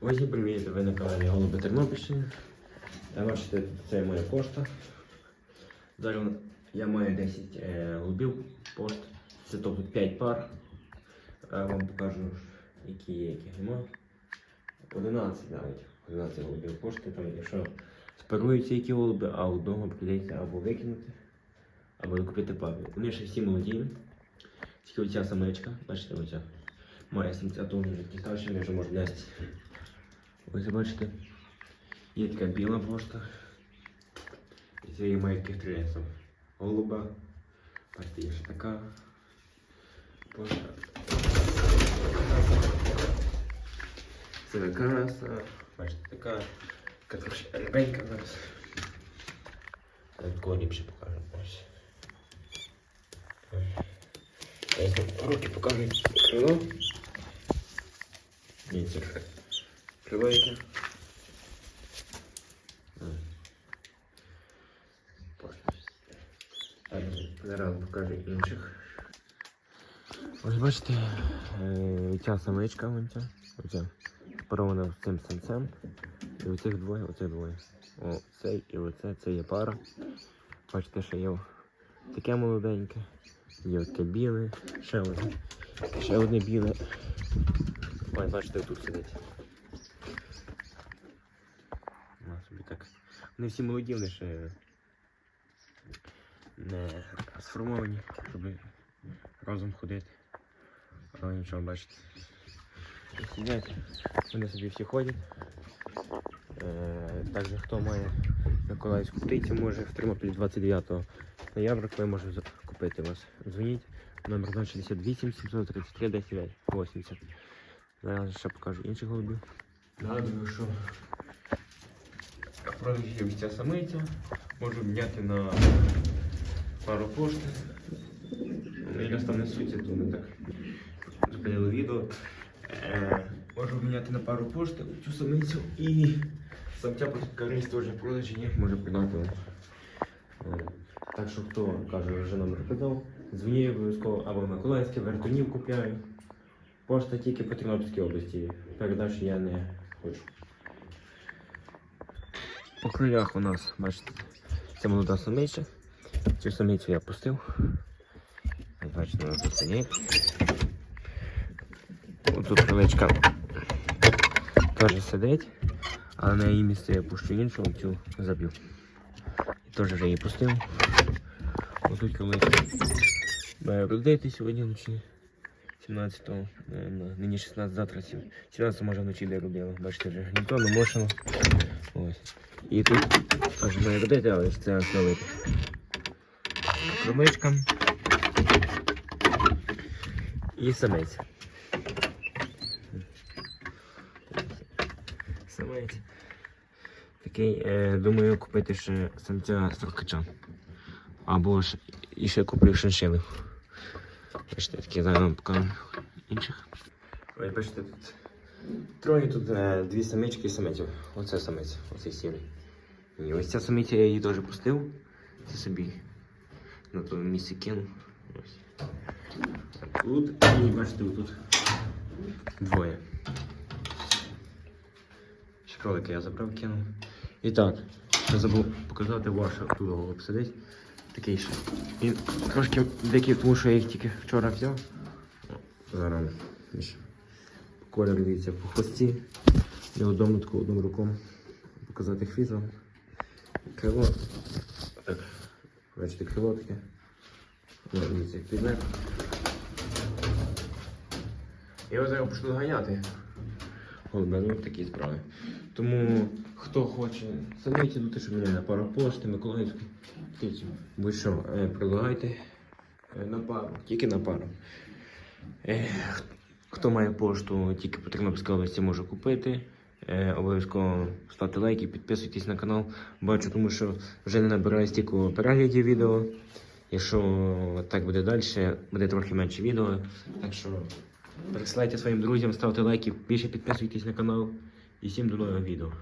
Усім привіт! Ви на каналі Голуби Тернопільщини. Бачите, це моя пошта. Зараз я маю 10 е, голубів пошт. Це тобто 5 пар. Е, вам покажу, які є, яких немає. 11 навіть. 11 голубів пошти. Там, якщо спаруються які голуби, а одного прийдеться або викинути, або купити пару. Вони ще всі молоді. Тільки оця самичка, бачите, оця. Має самця, то старші, вже може нести. Ось бачите, є така біла пошта. І це є має таких три яйця. Голуба. Бачите, є ще така пошта. Це краса. Бачите, така. Така трошки рябенька зараз. Я такого ліпше покажу. Ось. Я вам руки покажу крило. Ні, це ще. Зараз вам покажу інших. Ось бачите, е, ця самичка вон ця, оця, парована з цим самцем. І оцих двоє, оце двоє. О, цей і оце, це є пара. Бачите, що є таке молоденьке. Є таке біле, ще одне. Ще одне біле. Ой, бачите, тут сидить. На собі Вони всі молоді, вони ще не сформовані, щоб разом ходити. Але нічого, бачите. Сидять, вони собі всі ходять. Е, також хто має Миколаївську птицю, може в Тернополі 29 ноября, коли може купити вас. Дзвоніть. Номер 068 733 10 80. Зараз ще покажу інших голубів. Нагадую, що продажі ця самиця. Можу міняти на пару пошти. Ну, Якраз там несуться, то ми так зупинили відео. Е, можу міняти на пару пошти цю самицю і самця карись теж в продажі є, може придати вам. Е, Так що хто каже, вже номер казав, дзвоніть обов'язково або Миколаївське, вертунів купляю. Пошта тільки по Тернопільській області. Передачі я не хочу. По крилях у нас, бачите, це молода самиця. Цю самицю я пустив. Бачите, вона тут сидить. Ось тут крилечка теж сидить, але на її місце я пущу іншу, цю заб'ю. Теж вже її пустив. Ось тут крилечка має родити сьогодні вночі. 17-го, нині 16, завтра 17 може вночі де робила. Бачите, вже гніздо намошено. Ось. І тут теж має родити, але це налити. Кромичка. І самець. Самець. Такий, е, думаю, купити ще самця строкача. Або ж і ще куплю шиншилів. Бачите, такі вам покажу інших. Ось бачите, тут троє тут е, дві самички і самець. Оце самець, оцей сірий. І ось ця самиця я її теж пустив. Це собі на тому місці кинув. Ось. Тут і бачите, тут двоє. Ще кролика я забрав, кинув. І так, я забув показати ваше тут голуб сидить. Такий ще. Він трошки дикий, тому що я їх тільки вчора взяв. Зараз. Колір дивіться по хвості. Неудобно таку одним руком показати хвіст вам. Крило. Так. Бачите, крило таке. Дивіться, як піде. Я його зараз почну ганяти. Ну такі справи. Тому хто хоче самі йдути, щоб мені на пару пошти, Миколаївську. Ви що, е, предлагайте е, на пару, тільки на пару. Е, Хто має пошту, тільки по Тернопільській області може купити. Обов'язково ставте лайки, підписуйтесь на канал. Бачу, тому що вже не набираю стільки переглядів відео. Якщо так буде далі, буде трохи менше відео. Так що пересилайте своїм друзям, ставте лайки, більше підписуйтесь на канал. І всім до нового відео.